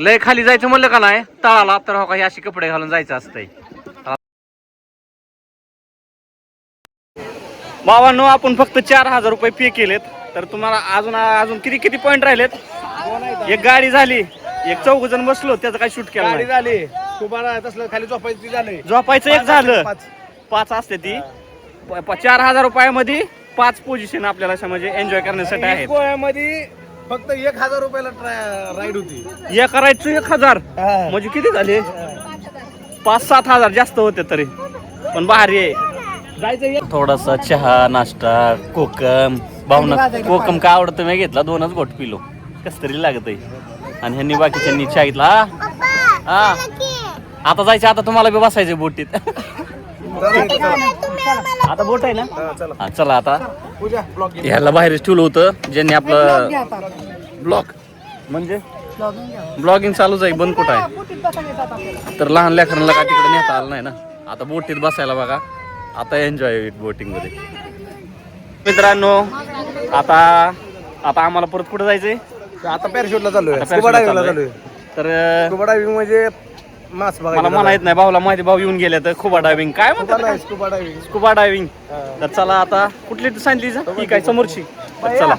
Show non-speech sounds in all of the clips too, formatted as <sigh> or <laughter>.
लय खाली जायचं म्हणलं का नाही? तळाला. तर हो का हे असे कपडे घालून जायचं असतंय. बाबांनो आपण फक्त चार हजार रुपये पे केलेत. तर तुम्हाला अजून अजून किती किती पॉईंट राहिलेत? एक गाडी झाली. एक चौघ जण बसलो त्याचं काय शूट केलं. झाली. तसलं खाली झोपायची झाले झोपायचं एक झालं. पाच. असते ती. चार हजार रुपयामध्ये पाच पोझिशन आपल्याला म्हणजे एन्जॉय करण्यासाठी आहेत. गोव्यामध्ये फक्त एक हजार रुपयाला राईड होती. हे करायचं एक हजार. म्हणजे किती झाले? पाच सात हजार जास्त होते तरी. पण भारी आहे जायचं थोडासा चहा नाश्ता कोकम. भावना कोकम का आवडतं मी घेतला? दोनच गोट पिलो. कस तरी लागत आणि ह्यांनी बाकीच्यांनी चहा घेतला. हा? हा. आता जायचं आता तुम्हाला बी बसायचं बोटीत. <laughs> आता बोट आहे ना? चला. हा चला आता. ह्याला बाहेरच ठेवलं होतं ज्यांनी आपलं ब्लॉग म्हणजे? ब्लॉगिंग चालूच आहे बंद कुठं आहे? तर लहान लेकरांना काय तिकडे नेता आलं नाही ना? आता बोटीत बसायला बघा. आता एन्जॉय बोटिंगमध्ये. मित्रांनो आता आता आम्हाला परत कुठे जायचंय? आता पॅराशूटला चालू आहे तर म्हणजे मास मला येत नाही भाऊला माहिती भाऊ येऊन गेले तर खुबा डायव्हिंग काय स्कुबा म्हणतात नाही स्कुबा डायव्हिंग स्कुबा डायव्हिंग तर चला आता कुठली सांगली ही काय समोरची. तर चला.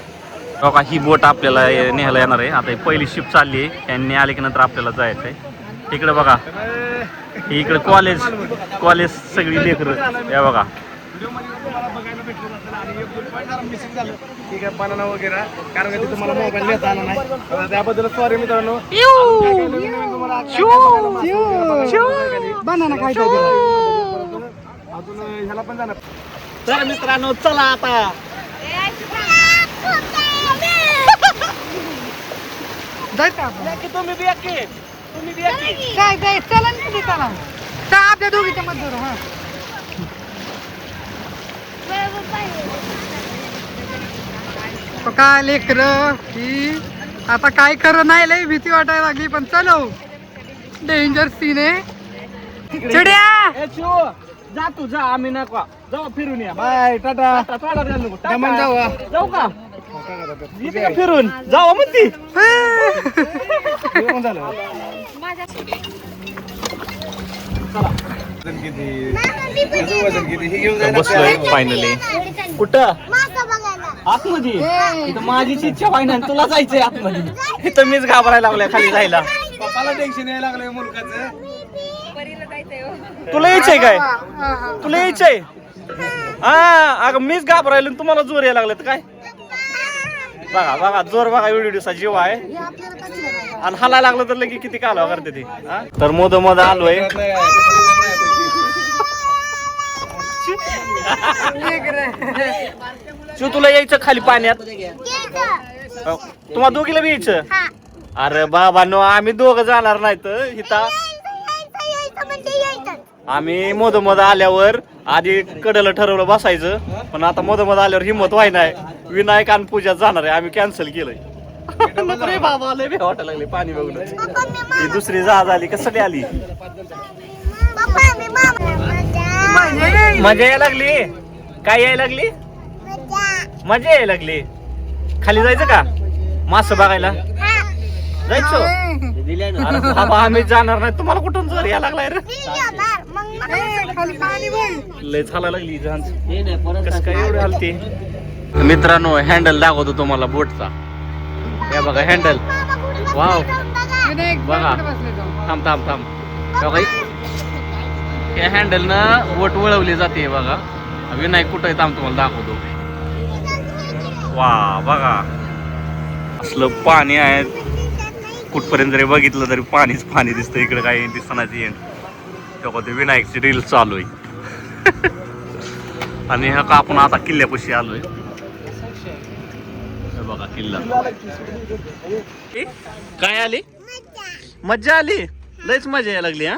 बघा ही बोट आपल्याला न्यायला येणार आहे. आता पहिली शिप चालली आहे. त्यांनी आले की नंतर आपल्याला जायचं आहे. इकडे बघा. इकडे कॉलेज कॉलेज सगळी लेकरं. या बघा. ठीक आहे बनाना वगैरे. कारण की तुम्हाला मोबाईल घेता आला नाही. तर त्याबद्दल सॉरी मित्रांनो. बनाना काय अजून ह्याला पण जाणार. तर मित्रांनो चला आता. तुम्ही तुम्ही काय काय चला चला आपल्या दोघीच्या मध्ये हा. काय लेकर? ही आता काय खरं नाही लय भीती वाटायला लागली पण चलो. डेंजर सीन आहे. चिड्या! जा तू जा आम्ही नको. जाऊ फिरून या. Bye tata. टाटा. जाऊ. जाऊ का? का फिरून? जाऊ म्हणती. हे. फायनली कुठं? आतमध्ये? इथं माझीच इच्छा व्हायना आणि तुला जायचंय आतमध्ये. इथं मीच घाबरायला लागलोय खाली जायला. पप्पाला टेन्शन यायला लागलंय मुलगाचं तुला यायचंय काय? तुला यायचंय हा अगं मीच घाबरायलो आणि तुम्हाला जोर यायला लागलं तर काय? बघा बघा जोर बघा एवढी दिवसा जीव आहे. आणि हालायला लागलं तर लगे किती कालवा करते ती हा? तर मोद मोद आलोय शिव तुला यायचं खाली पाण्यात? तुम्हाला दोघीला बी यायचं? हा. अरे बाबा नो आम्ही दोघं जाणार नाही तर हिता. म्हणजे आम्ही मोद मोद आल्यावर आधी कडलं ठरवलं बसायचं पण आता मोद मोद आल्यावर हिंमत व्हाय नाही. विनायक आणि पूजा जाणार आहे आम्ही कॅन्सल केलंय. रे बाबा लय वाटायला लागली पाणी ही दुसरी जहाज आली कशासाठी आली? पप्पा मी मामा. मजा मजा यायला लागली? काय यायला लागली? मजा यायला लागली. खाली जायचं का? मास बघायला? जायचो. बाबा आम्ही जाणार नाही. तुम्हाला कुठून जर यायला लागलाय रे? लय झाला लागली कसं काय एवढं हलती? मित्रांनो हँडल दाखवतो तुम्हाला बोटचा. या बघा हँडल वाव बघा. थांब थांब थांब. बघा या हँडल न बोट वळवली जाते बघा. विनायक कुठं आहे? थांब तुम्हाला दाखवतो. वा बघा. असलं पाणी आहे. कुठपर्यंत जरी बघितलं तरी पाणीच पाणी दिसतं. इकडे काही दिसणार एंड तेव्हा ते विनायकची रील चालू आहे. <laughs> आणि हा का आपण आता किल्ल्यापाशी आलोय. बघा किल्ला. काय आली? मज्जा आली? लयच मजा यायला लागली हा?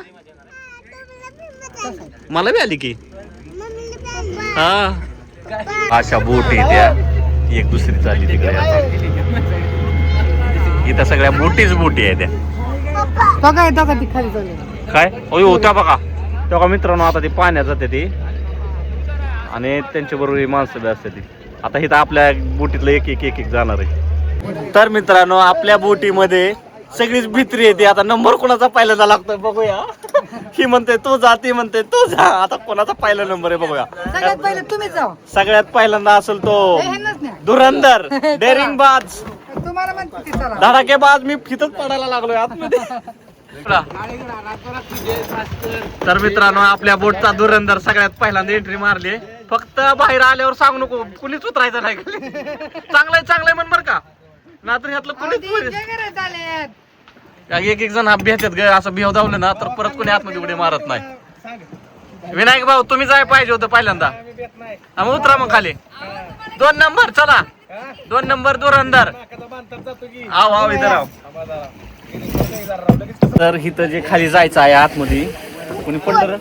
मला बी आली की. हा. अशा बोटी त्या एक दुसरी चालली तिकडे. इथं सगळ्या बोटीच बोटी आहे त्या. तो काय तो ती अयो हो त्या बघा तेव्हा मित्रांनो आता ती पाण्यात जाते ती. आणि त्यांच्या बरोबर ही माणसं बी असते ती. आता इथं आपल्या बोटीतलं एक एक एक एक जाणार आहे. तर मित्रांनो आपल्या बोटीमध्ये सगळीच भित्री येते आता नंबर कोणाचा पहिल्यांदा लागतोय बघूया. ही म्हणते तू जा. ती म्हणते तू जा. आता कोणाचा पहिला नंबर आहे बघूया. सगळ्यात पहिल्यांदा असेल तो. धुरंधर <laughs> डेरिंग बाज. तुम्हाला म्हणते ती चला. धडाके बाज मी फितच पडायला लागलोय आतमध्ये. तर मित्रांनो आपल्या बोटचा धुरंधर सगळ्यात पहिल्यांदा एंट्री मारली फक्त बाहेर आल्यावर सांगू नको कुणीच उतरायचं नाही. चांगलंय चांगलंय म्हण बरं का. नाहीतर ह्यातलं कुणीच enjoy आलेत. एक एक जण भेटतात ग असं भेव धावलं ना तर परत कोणी आतमध्ये उडी मारत नाही. विनायक भाऊ तुम्ही जाय पाहिजे होतं पहिल्यांदा. हा, मग उतरा मग खाली. दोन नंबर चला. दोन नंबर धुरंधर. आव आव इथं राव. तर इथं जे खाली जायचं आहे आतमध्ये कोणी पडलं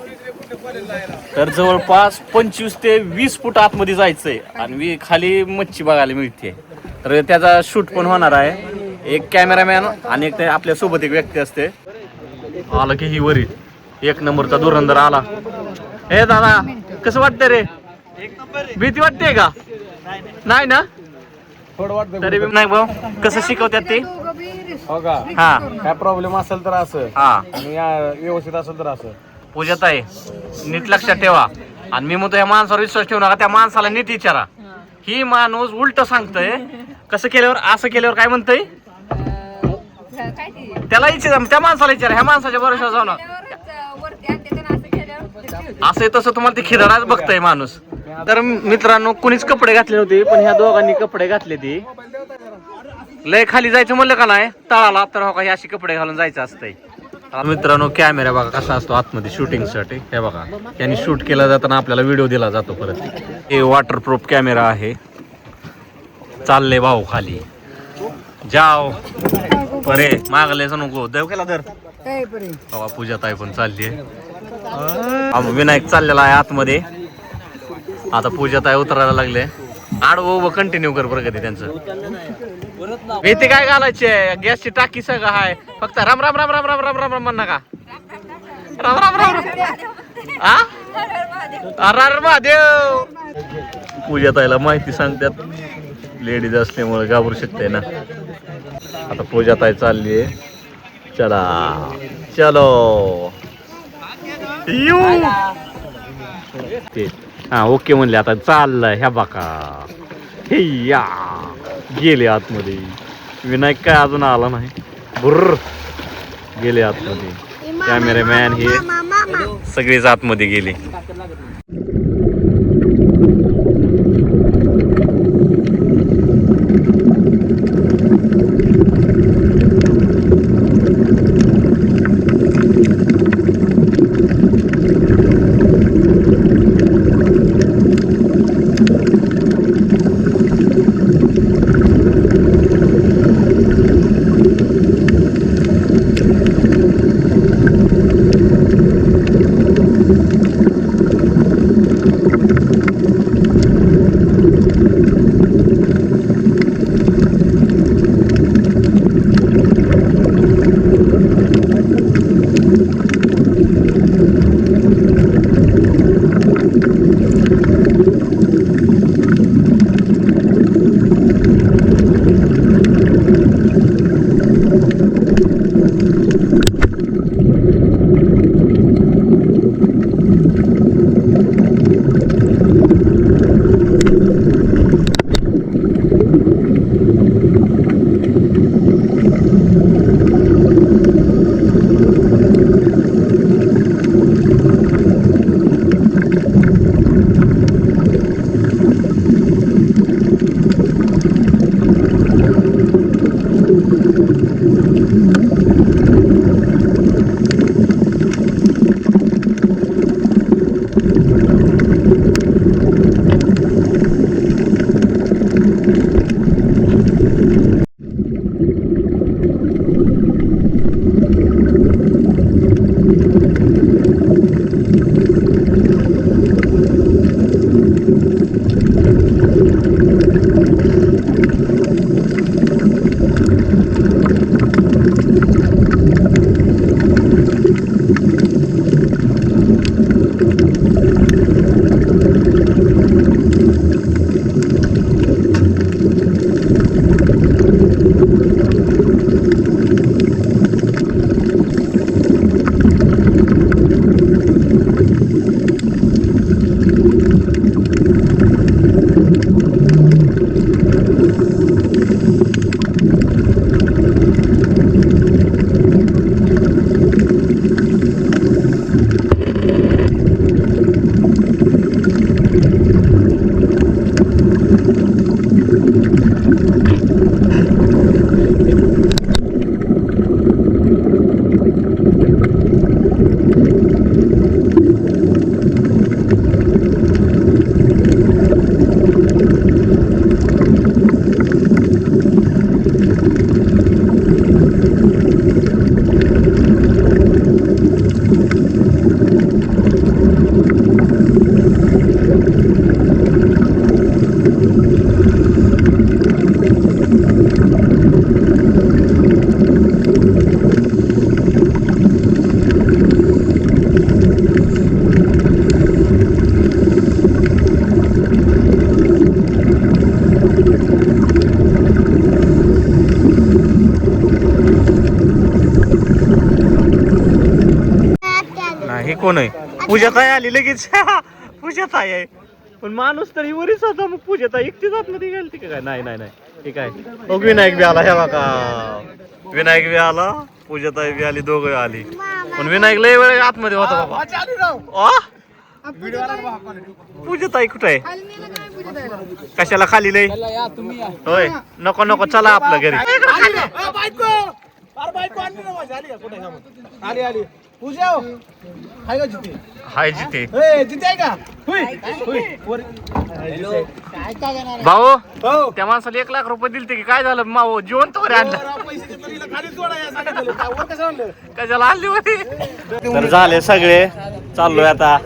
तर जवळपास पंचवीस ते वीस फूट आतमध्ये जायचंय. आणि खाली मच्छी बघायला मिळते. तर त्याचा शूट पण होणार आहे. एक कॅमेरामॅन आणि एक ते आपल्यासोबत एक व्यक्ती असते. आलं की ही वरी. एक नंबरचा धुरंधर आला. हे दादा कसं वाटतंय रे? भीती वाटते का? नाही ना? थोडं वाटतं तरी बी- नाही भाऊ. कसं शिकवतात ते? हो का? हा. काय प्रॉब्लेम असेल तर असं. हा. आणि या व्यवस्थित असेल तर असं. पूजत आहे नीट लक्षात ठेवा. आणि मी म्हणतो या माणसावर विश्वास ठेवू नका त्या माणसाला नीट विचारा. ही माणूस उलट सांगतय कसं केल्यावर असं केल्यावर काय म्हणतय? त्याला विचार त्या माणसाला विचारा ह्या माणसाच्या बरोबर जाऊ नका. असं तसं तुम्हाला ते खिदडाच बघतय माणूस. तर मित्रांनो कुणीच कपडे घातले नव्हते पण ह्या दोघांनी कपडे घातले ते. लय खाली जायचं म्हणलं का नाही? तळाला तर हो का हे अशी कपडे घालून जायचं असतंय. मित्रांनो कॅमेरा बघा कसा असतो आतमध्ये शूटिंगसाठी. हे बघा यांनी शूट केला जाताना आपल्याला व्हिडिओ दिला जातो परत. हे वॉटरप्रूफ कॅमेरा आहे. चालले भाऊ खाली. जाओ. परे मागलेच नको. देव केला तर काय परी? बाबा पूजा ताई पण चालली विनायक चाललेला आहे आतमध्ये. आता पूजा ताई उतरायला लागले. आडवं उभं कंटिन्यू कर बरं कधी त्यांचं. इथे काय घालायचे? गॅसची टाकी सगळं आहे फक्त राम राम राम राम राम राम राम राम म्हण नका राम राम राम राम. आ? महादेव. पूजा ताईला माहिती सांगतात. लेडीज असल्यामुळे घाबरू शकते ना. आता पूजा ताई चालली आहे चला. चलो. यू ते. हा ओके म्हणले आता चाललंय ह्या बाका. हे या. गेले आतमध्ये. विनायक काय अजून आला नाही. बुर्र. गेले आतमध्ये. कॅमेरामॅन हे सगळेच आतमध्ये गेले. कोण आहे? पूजा ताई आली लगेच. <laughs> पूजा ताई आहे. पण माणूस तरी वरीच होता मग पूजा ताई एकटीच आपलं ती गेली काय? नाही नाही नाही. ठीक आहे मग विनायक बी आला हे बघा. विनायक बी आला पूजा ताई बी आली दोघं आली. पण विनायक लय वेळ आतमध्ये होता बाबा. अच्छा, आली राव. आ? व्हिडिओ आला का बाबा? पूजा ताई कुठे आहे? कशाला खाली लय? होय. नको नको चला आपल्या घरी. माझी आली का जिथे। हाय जिथे। ए, जिथे आहे का? हुय, हुय, वर. जिथे. आहे. भाऊ हो. त्या माणसाला एक लाख रुपये दिलते की काय झालं? मावो जिवंत वर आणलं? कशाला आणली? होती? तर झाले सगळे. चाललोय आता.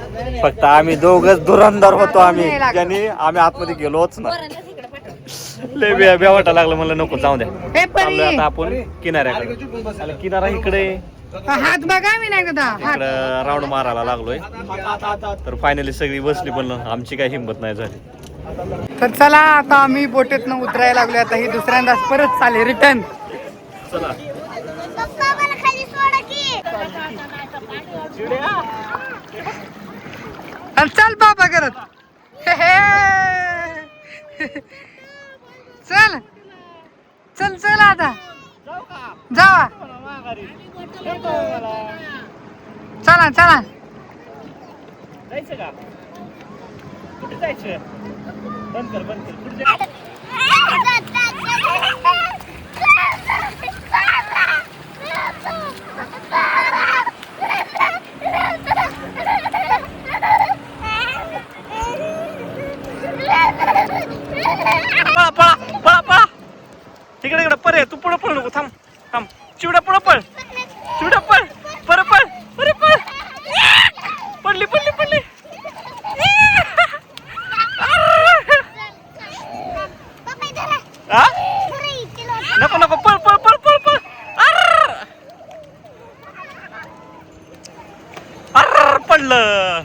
फक्त आम्ही दोघच धुरंधर होतो आम्ही. ज्यांनी आम्ही आतमध्ये गेलोच ना लय बिया बिया वाटा लागलं मला नको जाऊ द्या. हे चाललोय आता आपण किनाऱ्याकडे. किनारा इकडे. हात बघा मी नाही कदा हात. इकडं राऊंड मारायला लागलोय. तर फायनली सगळी बसली पण आमची काही हिंमत नाही झाली. तर चला आता आम्ही बोटीतनं उतरायला लागलो आता ही दुसऱ्यांदाच परत चाले रिटर्न चला. पप्पा मला खाली सोडा की आणि चल बाबा करत हे हे. चल. चल चल आता. जावा. चला चला. जायचं का? कुठे जायचं? बंद कर बंद कर कुठे जायचं? पळा पळा पळा पळा तिकडे इकडे परे तू पुढे पळ नको थांब थांब चिवड्या पुढे पळ चिवड्या पळ पर पळ परे पळ पडली पडली पडली आ? नको नको पळ पळ पळ पळ पळ! अर्र, पडलं.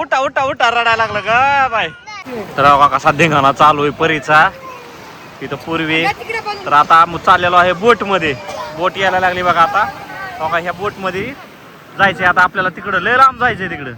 उठा उठा उठा रडायला लागलं का बाय. तर बघा कसा धिंगाणा चालू आहे परीचा. तिथं पूर्वी. तर आता आम्ही चाललेलो आहे बोटमध्ये बोट यायला लागली बघा आता. बघा ह्या बोटमध्ये जायचंय. आता आपल्याला तिकडं लय लांब जायचंय तिकडं.